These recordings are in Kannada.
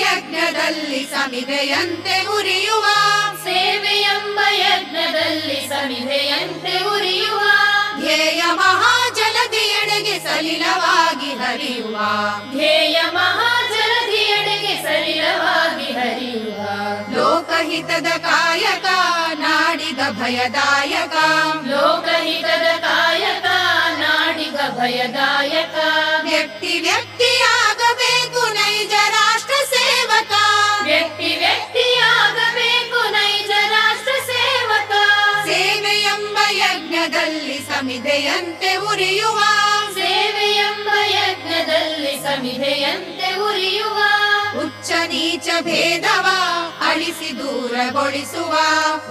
ಯಜ್ಞದಲ್ಲಿ ಸಮಿದೆಯಂತೆ ಉರಿಯುವ. ಸೇವೆಯೆಂಬ ಯಜ್ಞದಲ್ಲಿ ಸಮಿದೆಯಂತೆ ಉರಿಯುವ. ಧ್ಯೇಯ ಮಹಾಜಲದಿಯಡೆಗೆ ಸಲಿಲವಾಗಿ ಹರಿಯುವ. ಧ್ಯೇಯ ಮಹಾಜಲದಿಯಡೆಗೆ ಸಲಿಲವಾಗಿ ಹರಿಯುವ. ಲೋಕಹಿತದ ಕಾಯಕ ನಾಡಿಗ ಭಯದಾಯಕ. ಲೋಕಹಿತದ ಕಾಯಕ ನಾಡಿಗ ಭಯದಾಯಕ. ಸಮಿದೆಯಂತೆ ಉರಿಯುವ. ಸೇವೆಯೆಂಬ ಯಜ್ಞದಲ್ಲಿ ಸಮಿಧೆಯಂತೆ ಉರಿಯುವ. ಉಚ್ಚ ನೀಚ ಭೇದವ ಅಳಿಸಿ ದೂರಗೊಳಿಸುವ.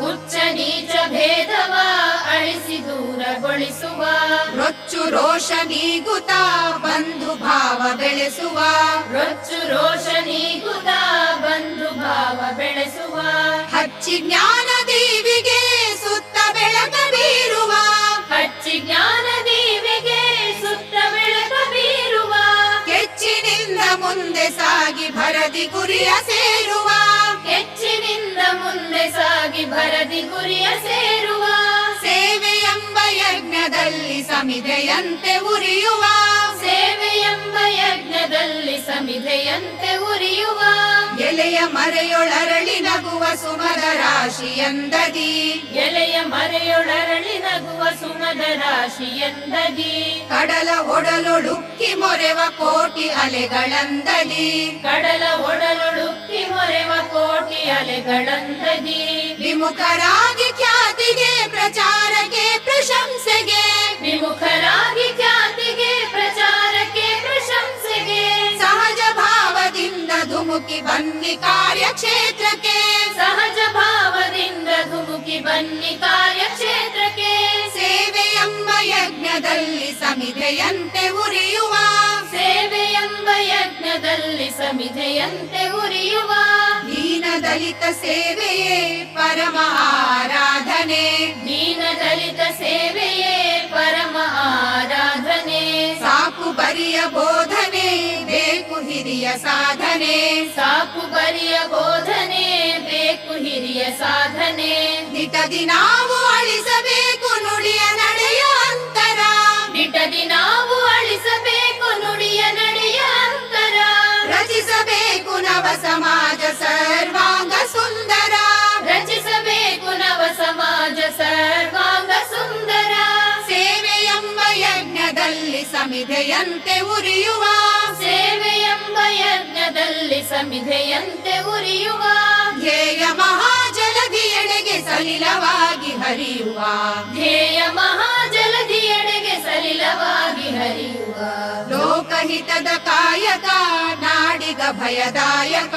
ಉಚ್ಚ ನೀಚ ಭೇದವ ಅಳಿಸಿ ದೂರಗೊಳಿಸುವ. ರೊಚ್ಚು ರೋಷ ನೀಗುತ ಬಂಧು ಭಾವ ಬೆಳೆಸುವ. ರೊಚ್ಚು ರೋಷ ನೀಗುತ ಬಂಧು ಭಾವ ಬೆಳೆಸುವ. ಹಚ್ಚಿ ಜ್ಞಾನ ಮುಂದೆ ಸಾಗಿ ಭರದಿ ಗುರಿಯ ಸೇರುವ. ಹೆಚ್ಚಿನಿಂದ ಮುಂದೆ ಸಾಗಿ ಭರದಿ ಗುರಿಯ ಸೇರುವ. ಎಂಬ ಯಜ್ಞದಲ್ಲಿ ಸಮಿದೆಯಂತೆ ಉರಿಯುವ. ಸೇವೆಯೆಂಬ ಯಜ್ಞದಲ್ಲಿ ಸಮಿಧೆಯಂತೆ ಉರಿಯುವ. ಎಲೆಯ ಮರೆಯೊಳರ ಸುಮದ ರಾಶಿಯಂದದಿ ಎಲೆಯ ಮರೆಯೊಳರಳಿ ನಗುವ ಸುಮದ ರಾಶಿಯಂದದಿ ಕಡಲ ಒಡಲೊಳುಕ್ಕಿ ಮೊರೆವ ಕೋಟಿ ಅಲೆಗಳಂದದಿ. ಕಡಲ ಒಡಲೊಳುಕ್ಕಿ ಮೊರೆವ ಕೋಟಿ ಅಲೆಗಳಂದದಿ. ವಿಮುಖರಾಗಿ ಖ್ಯಾತಿಗೆ ಪ್ರಚಾರಕ್ಕೆ ಪ್ರಶಂಸೆಗೆ. ವಿಮುಖರಾಗಿ ಖ್ಯಾತಿಗೆ ಪ್ರಚಾರಕ್ಕೆ ಪ್ರಶಂಸೆಗೆ. ಸಹಜ ಭಾವದಿಂದ ಧುಮುಕಿ ಬನ್ನಿ ಕಾರ್ಯಕ್ಷೇತ್ರಕ್ಕೆ. ಸಹಜ ಭಾವದಿಂದ ಧುಮುಕಿ ಬನ್ನಿ ಕಾರ್ಯಕ್ಷೇತ್ರಕ್ಕೆ. ಸೇವೆಯೆಂಬ ಯಜ್ಞದಲ್ಲಿ ಸಮಿಧೆಯಂತೆ ಉರಿಯುವ. ಸೇವೆಯೆಂಬ ಯಜ್ಞದಲ್ಲಿ ಸಮಿಧೆಯಂತೆ ಉರಿಯುವ. ದೀನ ದಲಿತ ಸೇವೆಯೇ ಪರಮ ಆರಾಧನೆ. ದೀನ ದಲಿತ ಸೇವೆಯೇ ಪರಮ ಆರಾಧನೆ. ಸಾಕು ಬರಿಯ ಬೋಧನೆ ಬೇಕು ಹಿರಿಯ ಸಾಧನೆ. ಸಾಕು ಬರಿಯ ಬೋಧನೆ. ಸಾಧನೆ. ನಿಟದಿ ನಾವು ಅಳಿಸಬೇಕು ನುಡಿಯ ನಡೆಯ ಅಂತರ. ನಿಟದಿ ನಾವು ಅಳಿಸಬೇಕು ನುಡಿಯ ನಡೆಯ ಅಂತರ. ರಚಿಸಬೇಕು ನವ ಸಮಾಜ ಸರ್ವಾಂಗ ಸುಂದರ. ರಚಿಸಬೇಕು ನವ ಸಮಾಜ ಸರ್ವಾಂಗ ಸುಂದರ. ಸೇವೆ ಎಂಬ ಯಜ್ಞದಲ್ಲಿ ಸಮಿಧೆಯಂತೆ ಉರಿಯುವ. ಸೇವೆಯೆಂಬ ಯಜ್ಞದಲ್ಲಿ ಸಮಿಧೆಯಂತೆ ಉರಿಯುವ. ಧ್ಯೇಯ ಮಹಾಜಲದಿಯೆಡೆಗೆ ಸಲಿಲವಾಗಿ ಹರಿಯುವ. ಧ್ಯೇಯ ಮಹಾಜಲಧಿಯಡೆಗೆ ಸಲಿಲವಾಗಿ ಹರಿಯುವ. ಲೋಕಹಿತದ ಕಾಯಕ ನಾಡಿಗ ಭಯದಾಯಕ.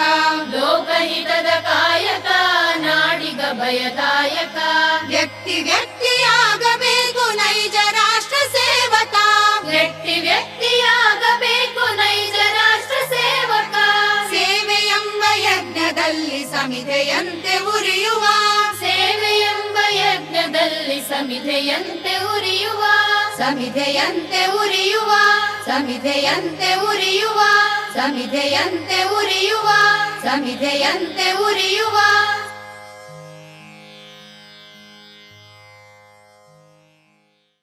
ಲೋಕಹಿತದ ಕಾಯಕ ನಾಡಿಗ ಭಯದಾಯಕ. ವ್ಯಕ್ತಿ ವ್ಯಕ್ತಿಯಾಗಬೇಕು ಯಜ್ಞದಲ್ಲಿ ಸಮಿಧೆಯಂತೆ ಉರಿಯುವ. ಸೇವೆಯೆಂಬ ಯಜ್ಞದಲ್ಲಿ ಸಮಿಧೆಯಂತೆ ಉರಿಯುವ. ಸಮಿಧೆಯಂತೆ ಉರಿಯುವ. ಸಮಿಧೆಯಂತೆ ಉರಿಯುವ. ಸಮಿಧೆಯಂತೆ ಉರಿಯುವ. ಸಮಿಧೆಯಂತೆ ಉರಿಯುವ.